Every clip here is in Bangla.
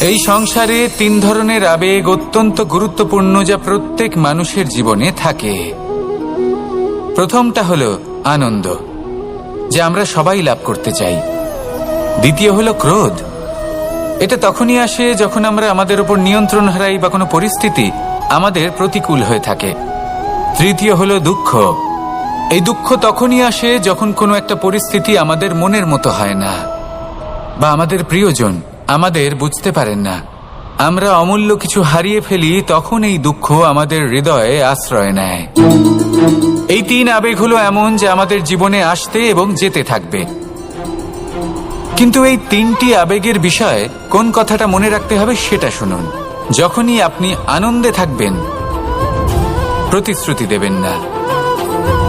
এই সংসারে তিন ধরনের আবেগ অত্যন্ত গুরুত্বপূর্ণ যা প্রত্যেক মানুষের জীবনে থাকে। প্রথমটা হলো আনন্দ, যা আমরা সবাই লাভ করতে চাই। দ্বিতীয় হলো ক্রোধ এটা তখনই আসে যখন আমরা আমাদের উপর নিয়ন্ত্রণ হারাই বা কোনো পরিস্থিতি আমাদের প্রতিকূল হয়ে থাকে। তৃতীয় হলো দুঃখ। এই দুঃখ তখনই আসে যখন কোনো একটা পরিস্থিতি আমাদের মনের মতো হয় না, বা আমাদের প্রিয়জন আমাদের বুঝতে পারেন না। আমরা অমূল্য কিছু হারিয়ে ফেলি, তখন এই দুঃখ আমাদের হৃদয়ে আশ্রয় নেয়। এই তিন আবেগ হলো এমন যে আমাদের জীবনে আসতে এবং যেতে থাকবে। কিন্তু এই তিনটি আবেগের বিষয়ে কোন কথাটা মনে রাখতে হবে সেটা শুনুন। যখনই আপনি আনন্দে থাকবেন, প্রতিশ্রুতি দেবেন না।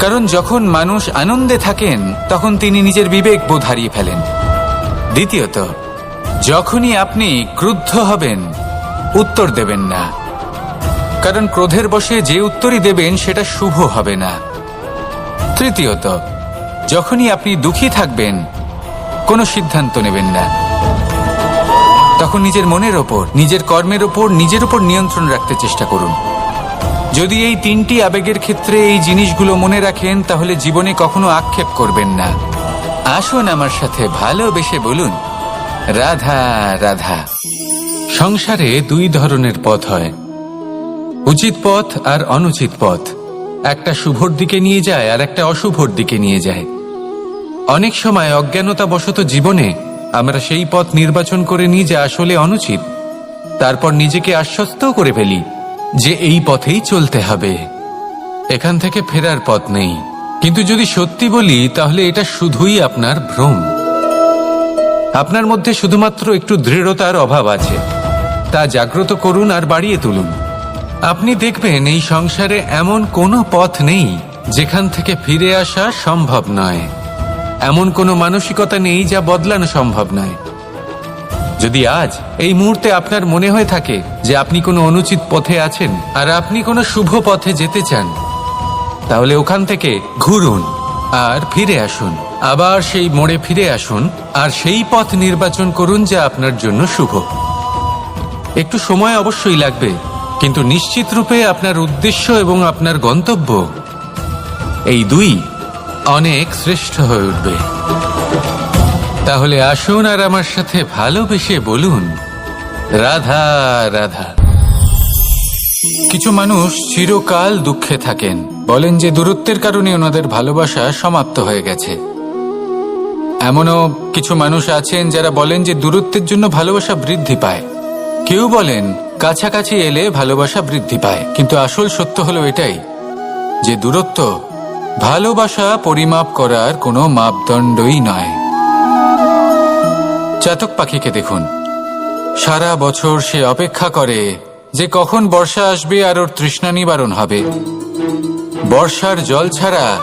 কারণ যখন মানুষ আনন্দে থাকেন, তখন তিনি নিজের বিবেক বোধ হারিয়ে ফেলেন। দ্বিতীয়ত, যখনই আপনি ক্রুদ্ধ হবেন, উত্তর দেবেন না। কারণ ক্রোধের বশে যে উত্তরই দেবেন, সেটা শুভ হবে না। তৃতীয়ত, যখনই আপনি দুঃখী থাকবেন কোনো সিদ্ধান্ত নেবেন না। তখন নিজের মনের ওপর, নিজের কর্মের ওপর, নিজের ওপর নিয়ন্ত্রণ রাখতে চেষ্টা করুন। যদি এই তিনটি আবেগের ক্ষেত্রে এই জিনিসগুলো মনে রাখেন, তাহলে জীবনে কখনো আক্ষেপ করবেন না। আসুন আমার সাথে ভালোবেসে বলুন, রাধা রাধা। সংসারে দুই ধরনের পথ হয়। উচিত পথ আর অনুচিত পথ। একটা শুভর দিকে নিয়ে যায় আর একটা অশুভর দিকে নিয়ে যায়। অনেক সময় অজ্ঞানতাবশত জীবনে আমরা সেই পথ নির্বাচন করে নিই যা আসলে অনুচিত। তারপর নিজেকে আশ্বস্তও করে ফেলি যে এই পথেই চলতে হবে। এখান থেকে ফেরার পথ নেই। কিন্তু যদি সত্যি বলি, তাহলে এটা শুধুই আপনার ভ্রম। আপনার মধ্যে শুধুমাত্র একটু দৃঢ়তার অভাব আছে। তা জাগ্রত করুন আর বাড়িয়ে তুলুন। আপনি দেখবেন এই সংসারে এমন কোনো পথ নেই যেখান থেকে ফিরে আসা সম্ভব নয়। এমন কোনো মানসিকতা নেই যা বদলানো সম্ভব নয়। যদি আজ এই মুহূর্তে আপনার মনে হয়ে থাকে যে আপনি কোনো অনুচিত পথে আছেন আর আপনি কোনো শুভ পথে যেতে চান, তাহলে ওখান থেকে ঘুরুন আর ফিরে আসুন। আবার সেই মোড়ে ফিরে আসুন আর সেই পথ নির্বাচন করুন যা আপনার জন্য শুভ। একটু সময় অবশ্যই লাগবে, কিন্তু নিশ্চিত রূপে আপনার উদ্দেশ্য এবং আপনার গন্তব্য এই দুই অনেক শ্রেষ্ঠ হয়ে উঠবে। তাহলে আসুন আর আমার সাথে ভালোবেসে বলুন, রাধা রাধা। কিছু মানুষ চিরকাল দুঃখে থাকেন। বলেন যে দূরত্বের কারণে ওনাদের ভালোবাসা সমাপ্ত হয়ে গেছে। এমনও কিছু মানুষ আছেন যারা বলেন যে দূরত্বের জন্য ভালোবাসা বৃদ্ধি পায়। কেউ বলেন কাছাকাছি এলে ভালোবাসা বৃদ্ধি পায়। কিন্তু আসল সত্য হলো এটাই, যে দূরত্ব ভালোবাসা পরিমাপ করার কোনো মাপদণ্ডই নয়। চাতক পাখিকে দেখুন। সারা বছর সে অপেক্ষা করে যে কখন বর্ষা আসবে আর ওর তৃষ্ণা নিবারণ হবে। বর্ষার জল ছাড়া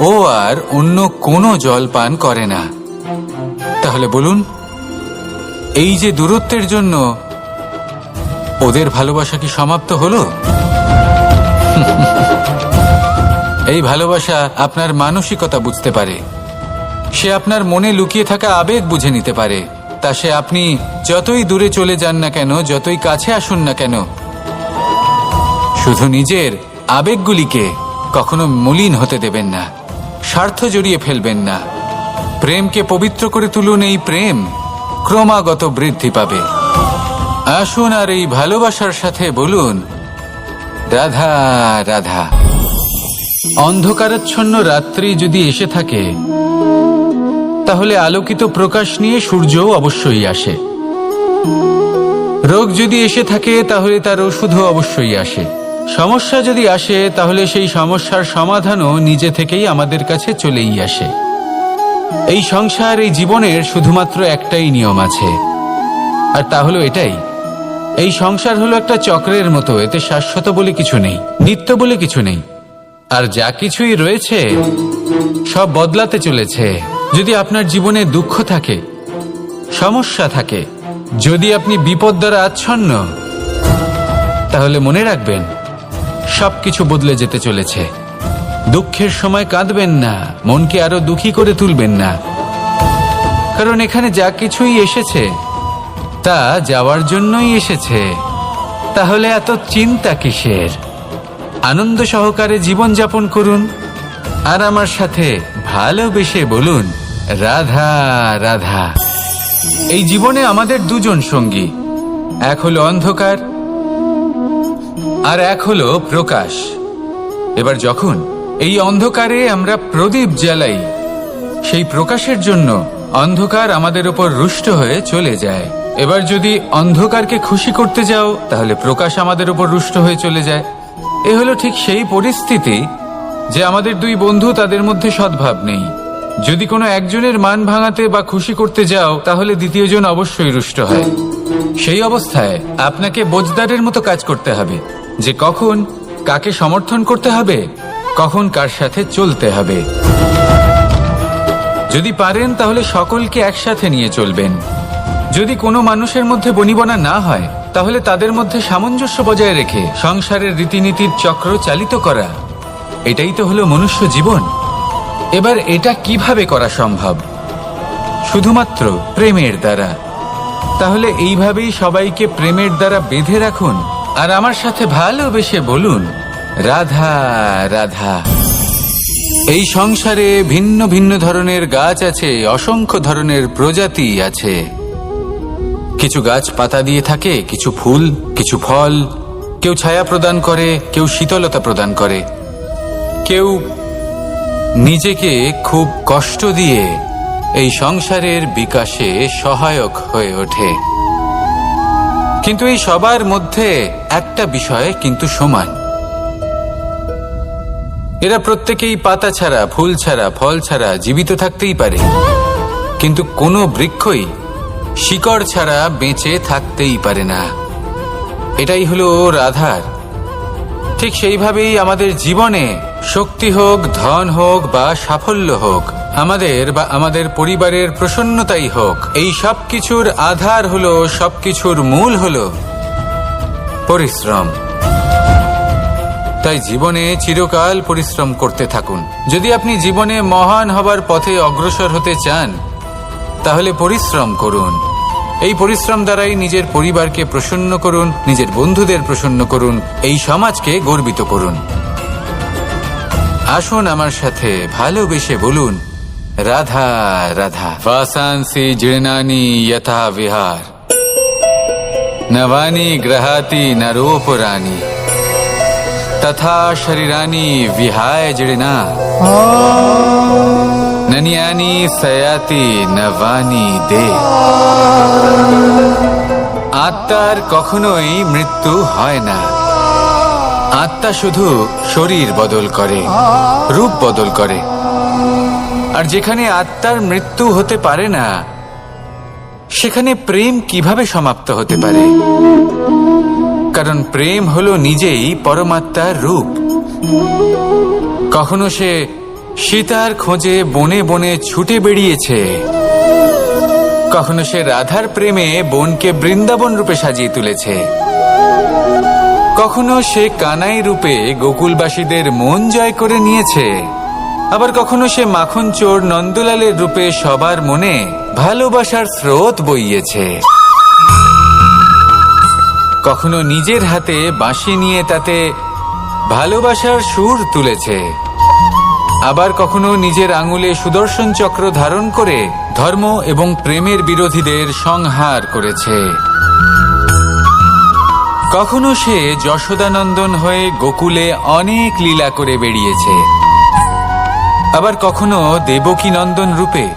ও আর অন্য কোনো জল পান করে না। তাহলে বলুন, এই যে দূরত্বের জন্য ওদের ভালোবাসা কি সমাপ্ত হলো? এই ভালোবাসা আপনার মানসিকতা বুঝতে পারে। সে আপনার মনে লুকিয়ে থাকা আবেগ বুঝে নিতে পারে। তা সে আপনি যতই দূরে চলে যান না কেন, যতই কাছে আসুন না কেন, শুধু নিজের আবেগগুলিকে কখনো মলিন হতে দেবেন না, স্বার্থ জড়িয়ে ফেলবেন না। প্রেমকে পবিত্র করে তুলুন এই প্রেম, ক্রমাগত বৃদ্ধি পাবে। আসুন আর এই ভালোবাসার সাথে বলুন, রাধা রাধা। অন্ধকারাচ্ছন্ন রাত্রি যদি এসে থাকে, তাহলে আলোকিত প্রকাশ নিয়ে সূর্যও অবশ্যই আসে। রোগ যদি এসে থাকে, তাহলে তার ওষুধও অবশ্যই আসে। সমস্যা যদি আসে, তাহলে সেই সমস্যার সমাধানও নিজে থেকেই আমাদের কাছে চলেই আসে। এই সংসার, এই জীবনের শুধুমাত্র একটাই নিয়ম আছে। আর তা হলো এটাই। এই সংসার হলো একটা চক্রের মতো, এতে শাশ্বত বলে কিছু নেই, নিত্য বলে কিছু নেই। আর যা কিছুই রয়েছে, সব বদলাতে চলেছে। যদি আপনার জীবনে দুঃখ থাকে, সমস্যা থাকে, যদি আপনি বিপদ দ্বারা আচ্ছন্ন, তাহলে মনে রাখবেন সবকিছু বদলে যেতে চলেছে। দুঃখের সময় কাঁদবেন না, মনকে আরও দুঃখী করে তুলবেন না। কারণ এখানে যা কিছুই এসেছে, তা যাওয়ার জন্যই এসেছে। তাহলে এত চিন্তা কিসের? আনন্দ সহকারে জীবনযাপন করুন। আর আমার সাথে ভালোবেসে বলুন, রাধা রাধা। এই জীবনে আমাদের দুজন সঙ্গী। এক হলো অন্ধকার, আর এক হলো প্রকাশ। এবার যখন এই অন্ধকারে আমরা প্রদীপ জ্বালাই, সেই প্রকাশের জন্য অন্ধকার আমাদের উপর রুষ্ট হয়ে চলে যায়। এবার যদি অন্ধকারকে খুশি করতে যাও, তাহলে প্রকাশ আমাদের উপর রুষ্ট হয়ে চলে যায়। এ হলো ঠিক সেই পরিস্থিতি যে আমাদের দুই বন্ধু তাদের মধ্যে সদ্ভাব নেই। যদি কোনো একজনের মান ভাঙাতে বা খুশি করতে যাও, তাহলে দ্বিতীয়জন অবশ্যই রুষ্ট হয়। সেই অবস্থায় আপনাকে বোজদারের মতো কাজ করতে হবে, যে কখন কাকে সমর্থন করতে হবে, কখন কার সাথে চলতে হবে। যদি পারেন, তাহলে সকলকে একসাথে নিয়ে চলবেন। যদি কোনো মানুষের মধ্যে বনিবনা না হয় তাহলে তাদের মধ্যে সামঞ্জস্য বজায় রেখে সংসারের রীতিনীতির চক্র চালিত করা। এটাই তো হলো মনুষ্য জীবন। এবার এটা কীভাবে করা সম্ভব? শুধুমাত্র প্রেমের দ্বারা। তাহলে এইভাবেই সবাইকে প্রেমের দ্বারা বেঁধে রাখুন, আর আমার সাথে ভালোবেসে বলুন, রাধা রাধা। এই সংসারে ভিন্ন ভিন্ন ধরনের গাছ আছে, অসংখ্য ধরনের প্রজাতি আছে। কিছু গাছ পাতা দিয়ে থাকে, কিছু ফুল, কিছু ফল। কেউ ছায়া প্রদান করে, কেউ শীতলতা প্রদান করে। কেউ নিজেকে খুব কষ্ট দিয়ে এই সংসারের বিকাশে সহায়ক হয়ে ওঠে। কিন্তু এই সবার মধ্যে একটা বিষয় কিন্তু সমান। এরা প্রত্যেকেই পাতা ছাড়া, ফুল ছাড়া, ফল ছাড়া জীবিত থাকতেই পারে। কিন্তু কোনো বৃক্ষই শিকড় ছাড়া বেঁচে থাকতেই পারে না। এটাই হলো রাধার ঠিক সেইভাবেই আমাদের জীবনে শক্তি হোক, ধন হোক বা সাফল্য হোক, আমাদের বা আমাদের পরিবারের প্রসন্নতাই হোক, এই সব কিছুর আধার হলো, সবকিছুর মূল হলো পরিশ্রম। তাই জীবনে চিরকাল পরিশ্রম করতে থাকুন। যদি আপনি জীবনে মহান হবার পথে অগ্রসর হতে চান, তাহলে পরিশ্রম করুন। এই পরিশ্রম দ্বারাই নিজের পরিবারকে প্রসন্ন করুন নিজের বন্ধুদের প্রসন্ন করুন এই সমাজকে গর্বিত করুন। আসুন আমার সাথে ভালোবেসে বলুন রাধা রাধা। বাসাংসি জীর্ণানি যথা বিহার নবানি গ্রহাতি নরোপরানি তথা শরীরানি বিহায় জীর্ণা ননিয়ানি সয়াতি নবানি দে আত্মার কখনোই মৃত্যু হয় না আত্মা শুধু শরীর বদল করে রূপ বদল করে আর যেখানে আত্মার মৃত্যু হতে পারে না সেখানে প্রেম কীভাবে সমাপ্ত হতে পারে কারণ প্রেম হলো নিজেই পরমাত্মার রূপ কখনো সে সীতার খোঁজে বনে বনে ছুটে বেরিয়েছে কখনো সে রাধার প্রেমে বনকে বৃন্দাবন রূপে সাজিয়ে তুলেছে। কখনো সে কানাই রূপে গোকুলবাসীদের মন জয় করে নিয়েছে। আবার কখনো সে মাখন চোর নন্দলালের রূপে সবার মনে ভালোবাসার স্রোত বইয়েছে। কখনো নিজের হাতে বাঁশি নিয়ে তাতে ভালোবাসার সুর তুলেছে। আবার কখনো নিজের আঙুলে সুদর্শন চক্র ধারণ করে ধর্ম এবং প্রেমের বিরোধীদের সংহার করেছে। কখনো সে যশোদানন্দন হয়ে গোকুলে অনেক লীলা করে বেরিয়েছে আবার কখনো দেবকী নন্দন রূপে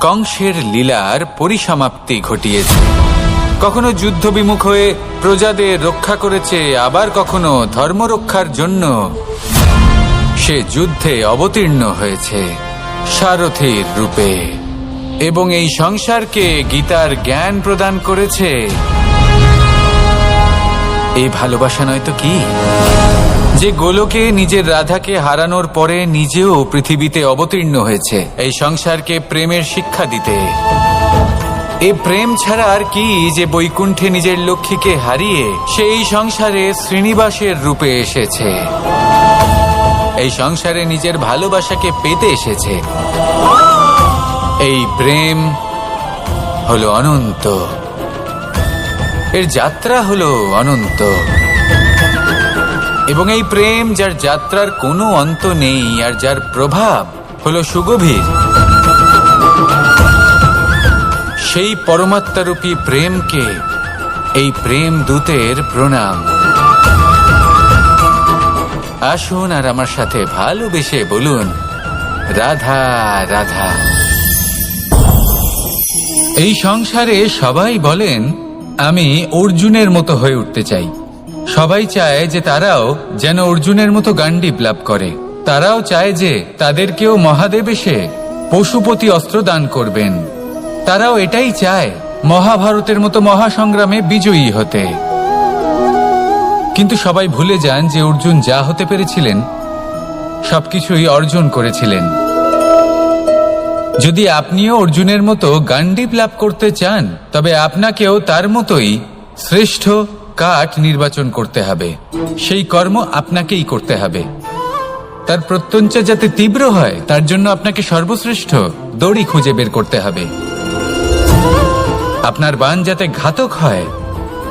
কংসের লীলার পরিসমাপ্তি ঘটিয়েছে। কখনো যুদ্ধ বিমুখ হয়ে প্রজাদের রক্ষা করেছে, আবার কখনো ধর্ম রক্ষার জন্য সে যুদ্ধে অবতীর্ণ হয়েছে সারথীর রূপে। এবং এই সংসারকে গীতার জ্ঞান প্রদান করেছে। এই ভালোবাসা নয় তো কি? যে গোলকে নিজের রাধাকে হারানোর পরে নিজেও পৃথিবীতে অবতীর্ণ হয়েছে, এই সংসারকে প্রেমের শিক্ষা দিতে। এ প্রেম ছাড়া আর কি যে বৈকুণ্ঠে নিজের লক্ষ্মীকে হারিয়ে সেই সংসারে শ্রীনিবাসের রূপে এসেছে। এই সংসারে নিজের ভালোবাসাকে পেতে এসেছে। এই প্রেম হলো অনন্ত। এর যাত্রা হলো অনন্ত। এবং এই প্রেম যার যাত্রার কোনো অন্ত নেই, আর যার প্রভাব হলো সুগভীর। সেই পরমাত্মারূপী প্রেমকে, এই প্রেম দূতের প্রণাম। আসুন আর আমার সাথে ভালোবেসে বলুন, রাধা রাধা। এই সংসারে সবাই বলেন, আমি অর্জুনের মতো হয়ে উঠতে চাই। সবাই চায় যে তারাও যেন অর্জুনের মতো গান্ডিপ লাভ করে। তারাও চায় যে তাদেরকেও মহাদেব এসে পশুপতি অস্ত্র দান করবেন। তারাও এটাই চায়, মহাভারতের মতো মহাসংগ্রামে বিজয়ী হতে। কিন্তু সবাই ভুলে যান যে অর্জুন যা হতে পেরেছিলেন, সবকিছুই অর্জন করেছিলেন। যদি আপনিও অর্জুনের মতো গান্ডিপ লাভ করতে চান, তবে আপনাকেও তার মতোই শ্রেষ্ঠ কাঠ নির্বাচন করতে হবে। সেই কর্ম আপনাকেই করতে হবে। তার প্রত্যঞ্চা যাতে তীব্র হয়, তার জন্য আপনাকে সর্বশ্রেষ্ঠ দড়ি খুঁজে বের করতে হবে। আপনার বান যাতে ঘাতক হয়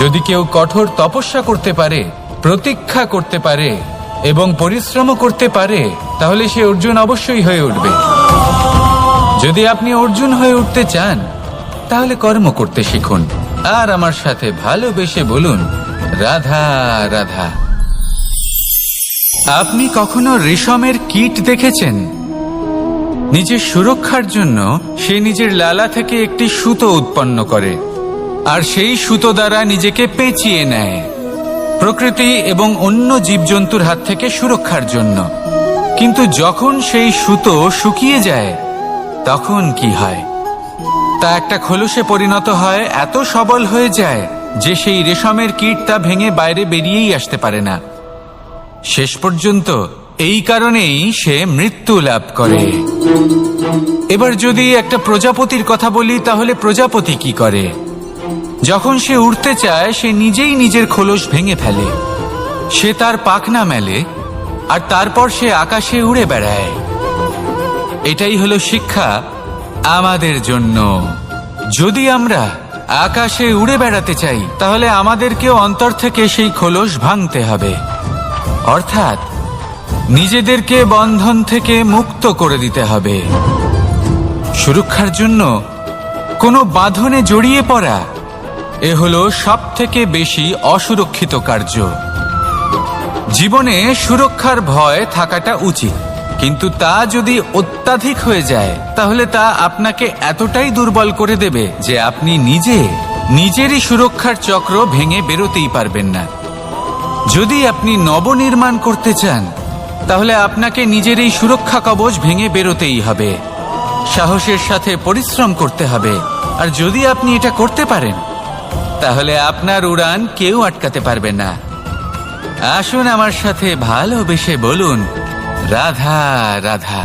যদি কেউ কঠোর তপস্যা করতে পারে, প্রতীক্ষা করতে পারে, এবং পরিশ্রম করতে পারে, তাহলে সে অর্জুন অবশ্যই হয়ে উঠবে। যদি আপনি অর্জুন হয়ে উঠতে চান, তাহলে কর্ম করতে শিখুন। আর আমার সাথে ভালোবেসে বলুন, রাধা রাধা। আপনি কখনো রেশমের কীট দেখেছেন? নিজের সুরক্ষার জন্য সে নিজের লালা থেকে একটি সুতো উৎপন্ন করে। আর সেই সুতো দ্বারা নিজেকে পেঁচিয়ে নেয়। প্রকৃতি এবং অন্য জীবজন্তুর হাত থেকে সুরক্ষার জন্য। কিন্তু যখন সেই সুতো শুকিয়ে যায়, তখন কি হয়? তা একটা খোলসে পরিণত হয়, এত সবল হয়ে যায় যে সেই রেশমের কীট তা ভেঙে বাইরে বেরিয়েই আসতে পারে না। শেষ পর্যন্ত এই কারণেই সে মৃত্যু লাভ করে। এবার যদি একটা প্রজাপতির কথা বলি, তাহলে প্রজাপতি কি করে? যখন সে উড়তে চায়, সে নিজেই নিজের খোলস ভেঙে ফেলে। সে তার পাখনা মেলে, আর তারপর সে আকাশে উড়ে বেড়ায়। এটাই হলো শিক্ষা আমাদের জন্য। যদি আমরা আকাশে উড়ে বেড়াতে চাই, তাহলে আমাদেরকেও অন্তর থেকে সেই খোলস ভাঙতে হবে। অর্থাৎ, নিজেদেরকে বন্ধন থেকে মুক্ত করে দিতে হবে। সুরক্ষার জন্য কোনো বাঁধনে জড়িয়ে পড়া এ হলো সব থেকে বেশি অসুরক্ষিত কার্য। জীবনে সুরক্ষার ভয় থাকাটা উচিত, কিন্তু তা যদি অত্যাধিক হয়ে যায়, তাহলে তা আপনাকে এতটাই দুর্বল করে দেবে যে আপনি নিজে, নিজেরই সুরক্ষার চক্র ভেঙে বেরোতেই পারবেন না। যদি আপনি নবনির্মাণ করতে চান, তাহলে আপনাকে নিজের এই সুরক্ষা কবচ ভেঙে বেরোতেই হবে। সাহসের সাথে পরিশ্রম করতে হবে, আর যদি আপনি এটা করতে পারেন তাহলে আপনার উড়ান কেউ আটকাতে পারবে না। আসুন আমার সাথে ভালোবেসে বলুন। রাধা রাধা।